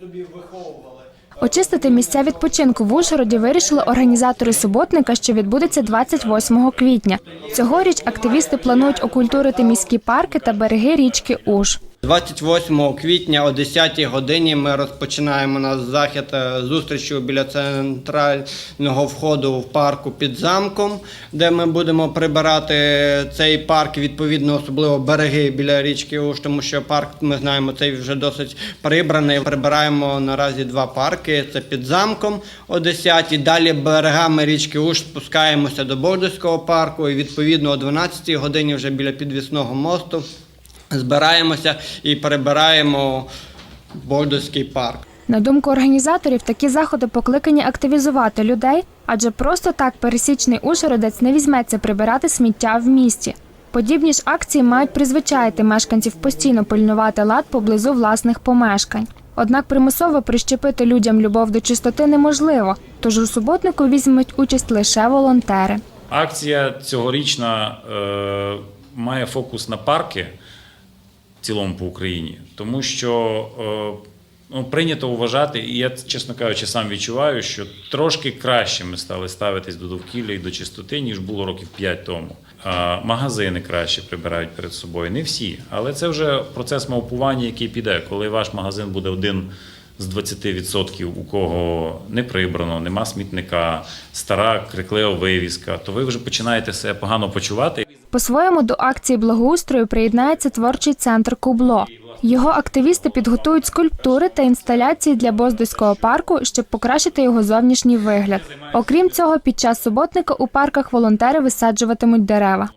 собі виховували. Очистити місця відпочинку в Ужгороді вирішили організатори суботника, що відбудеться 28 квітня. Цьогоріч активісти планують окультурити міські парки та береги річки Уж. 28 квітня о 10 годині ми розпочинаємо наш захід е, зустрічю біля центрального входу в парку під замком, де ми будемо прибирати цей парк, відповідно, особливо береги біля річки Уж, тому що парк, ми знаємо, цей вже досить прибраний. Прибираємо наразі два парки. Це під замком о 10 Далі берегами річки Уж спускаємося до Бордоського парку і відповідно о 12 годині вже біля підвісного мосту збираємося і перебираємо Бордоський парк. На думку організаторів, такі заходи покликані активізувати людей, адже просто так пересічний ужгородець не візьметься прибирати сміття в місті. Подібні ж акції мають призвичаїти мешканців постійно пильнувати лад поблизу власних помешкань. Однак примусово прищепити людям любов до чистоти неможливо, тож у суботнику візьмуть участь лише волонтери. Акція цьогорічна е, має фокус на парки цілому по Україні, тому що е, ну, прийнято вважати, і я, чесно кажучи, сам відчуваю, що трошки краще ми стали ставитись до довкілля і до чистоти, ніж було років 5 тому. Магазини краще прибирають перед собою. Не всі, але це вже процес мавпування, який піде. Коли ваш магазин буде один з 20%, у кого не прибрано, нема смітника, стара криклева вивіска, то ви вже починаєте себе погано почувати. По-своєму до акції благоустрою приєднається творчий центр Кубло. Його активісти підготують скульптури та інсталяції для Боздоського парку, щоб покращити його зовнішній вигляд. Окрім цього, під час суботника у парках волонтери висаджуватимуть дерева.